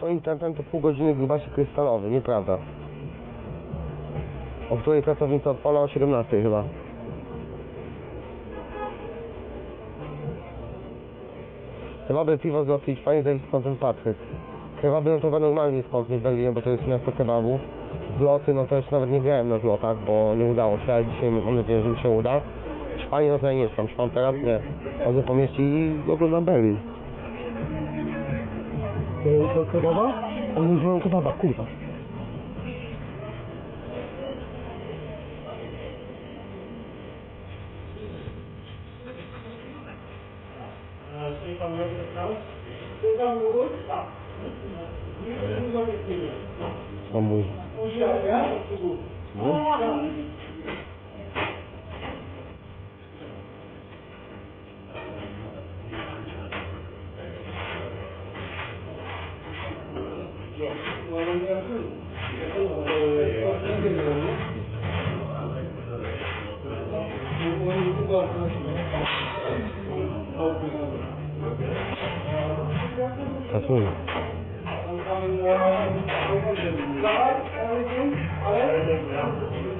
swoim tempem to pół godziny gruba się krystalowy, nieprawda. O której pracownica odpala o 17 chyba. Kebaby piwo załatwić fajnie, skąd ten Patryk. Kebaby no to normalnie skąd nie Berlin, bo to jest miasto kebabu. Zloty, no to już nawet nie grałem na zlotach, bo nie udało się, ale dzisiaj mam nadzieję, że mi się uda. Fajnie, no to nie jestem, szłam teraz, nie. Chodzę po mieście i oglądam Berlin. 네, 계속 끄다가 어느 순간 끄다 막힙니다. 안 보이. 뭐? To kebaba? Oni używają kebaba, kurwa. O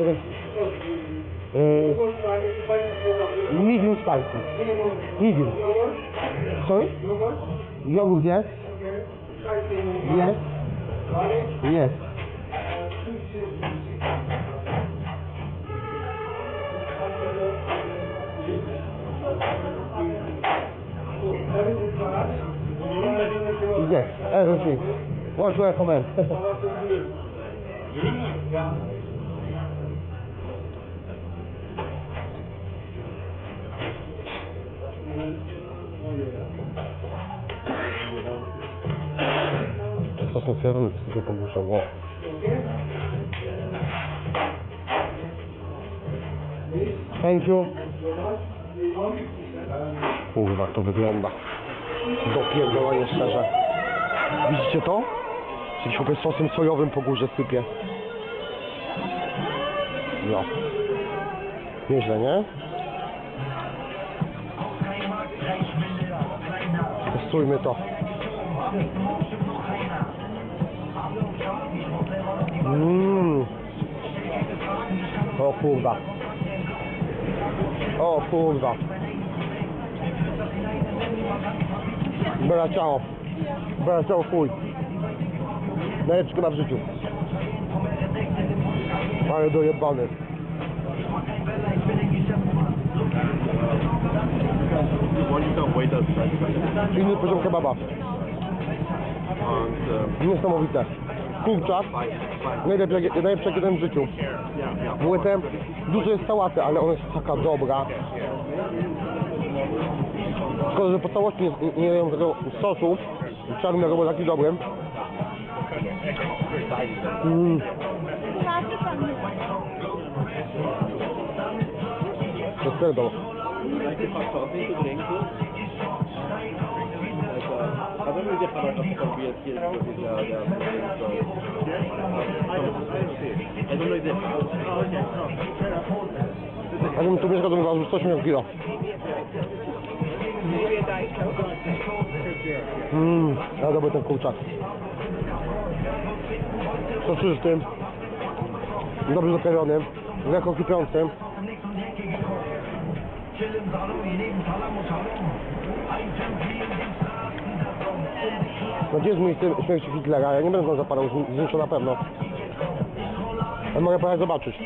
Szacunek. Yy, medium spicy. Medium. Sorry? Yogurt, yes? Yes? Yes. Yes, everything. What do I recommend? To są firmy, które pogłuszało. Thank you. Kurwa, to wygląda. Dopierdolenie szczerze. Widzicie to? Jakiś chłopiec sosem sojowym po górze sypie. No. Nieźle, nie? Testujmy to. Mmm. O kurwa. O kurwa. Bela ciało. Bela ciało chuj. Najlepszy chyba w życiu. Ale dojebany. Inny poziom kebaba. um, Niesamowite. Kurczak. Najlepsze, najlepsze jak jeden w życiu. Młytem. Dużo jest sałaty, ale ona jest taka dobra. Szkoda, że po całości nie, nie jem tego sosu czarnego, bo taki dobry. Mm. To jest of beer here because it's uh, the I don't know if they Oh, okay. Jakbym tu mieszkał, to bym ważył 180 kilo. Mmm, ale dobry ten kurczak. Soczystym. Dobrze dopieriony. Lekko kipiącym. No gdzie jest mój styl śmierci Hitlera? Ja nie będę tam zapadał, zniszczę na pewno. Ja mogę pojechać zobaczyć.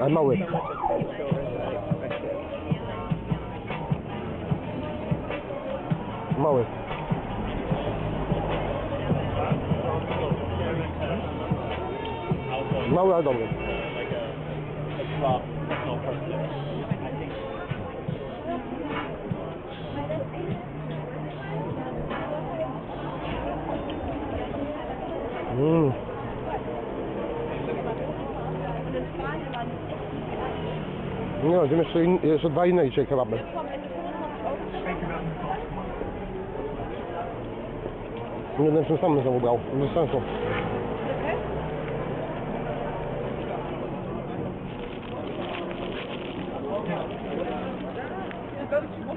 A mały. Mały. Mały, ale dobry. Mm. Nie, będziemy jeszcze, in, jeszcze dwa inne dzisiaj kebaby. Będę tym samym znowu brał, bez sensu.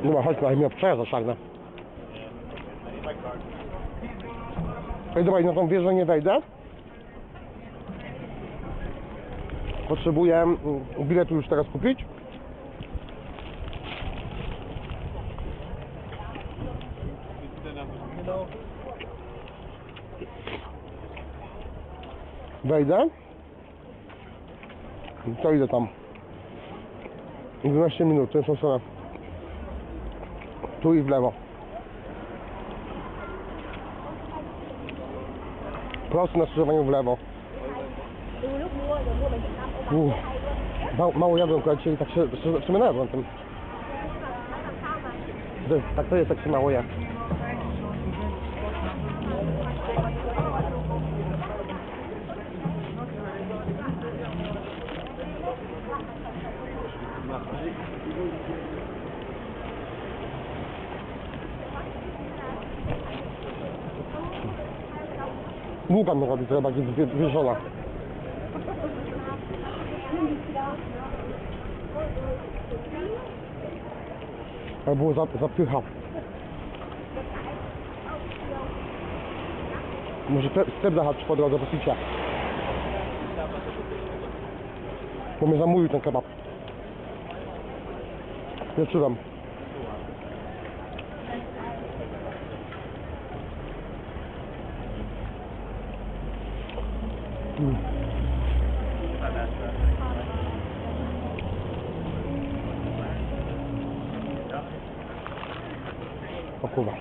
Dobra, chodź, no, mnie obczaja zaszarnę. Ej, dobra, i na tą wieżę nie wejdę. Potrzebuję mm, biletu już teraz kupić. Wejdę. I To idę tam. 12 minut, to jest stronę. Tu i w lewo. Prosto na skrzyżowaniu w lewo. Uff. Mało, mało jadłem akurat dzisiaj, tak się, menedłem tym. To jest- Tak to jest, jak się mało je. Bułka mi robi trochę bardziej zwie- zwierzona. Ale było za, zapycha. Może te, sklep zahaczyć po drodze, po picia. Bo mnie zamówił ten kebab. Wieczorem. Mm. O kurwa.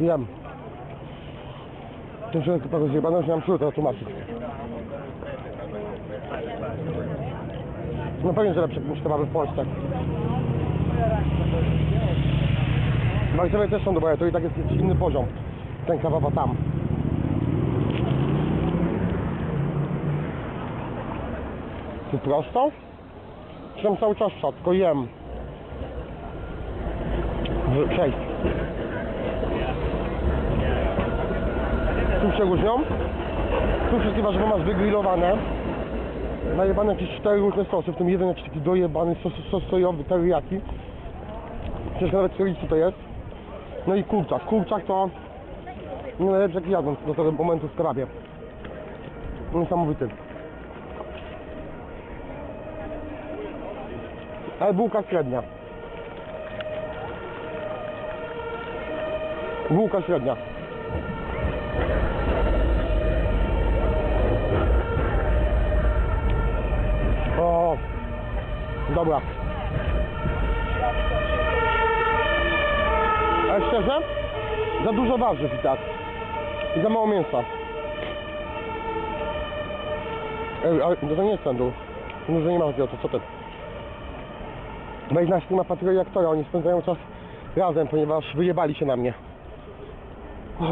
Jem. Ten człowiek chyba rozjebany, że siłę teraz tłumaczyć. No pewnie, że lepsze niż kebaby w Polsce. W Warszawie też są dobre, to i tak jest inny poziom. Ten kebaba tam. Tu prosto? Czy cały czas szat, tylko jem. Przejdź. Tu się różnią. Tu wszystkie warzywa masz wygrillowane. Najebane jakieś cztery różne sosy, w tym jeden jakiś taki dojebany sos, sos sojowy, teriyaki. Ciężko nawet stwierdzić co to jest. No i kurczak. Kurczak to nie najlepszy jaki do tego momentu w krabie. Niesamowity. Ale bułka średnia. Bułka średnia. O, dobra. Ale szczerze, za dużo warzyw i tak. I za mało mięsa. Ej, ale to nie jest tandur. No, że nie ma takiego, to co ty? Weź na streama Patryka i aktora, oni spędzają czas razem, ponieważ wyjebali się na mnie. Uff.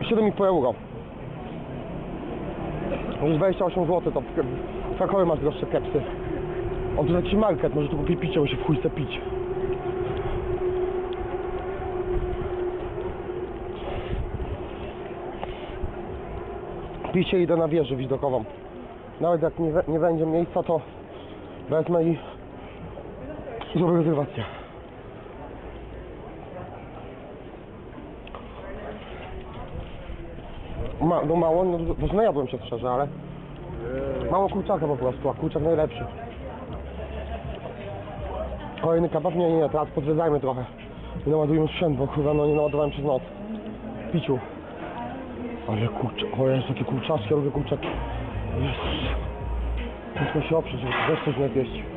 7,5 euro. Już 28 zł, to w Krakowie masz droższe kepsy. On tu jakiś market, może tu kupi picie, bo się w chuj pić. Picie idę na wieżę widokową. Nawet jak nie, nie będzie miejsca, to wezmę i zrobię rezerwację. Ma, no mało, no, to najadłem się szczerze, ale mało kurczaka po prostu, a kurczak najlepszy. Kolejny kebab? Nie, nie, teraz podwiedzajmy trochę. I naładujmy sprzęt, bo kurwa no nie naładowałem przez noc. piciu. Ale kurczę, o jest takie kurczaczki, ja lubię kurczaki. Jezus. Muszę się oprzeć, weź coś najpierw.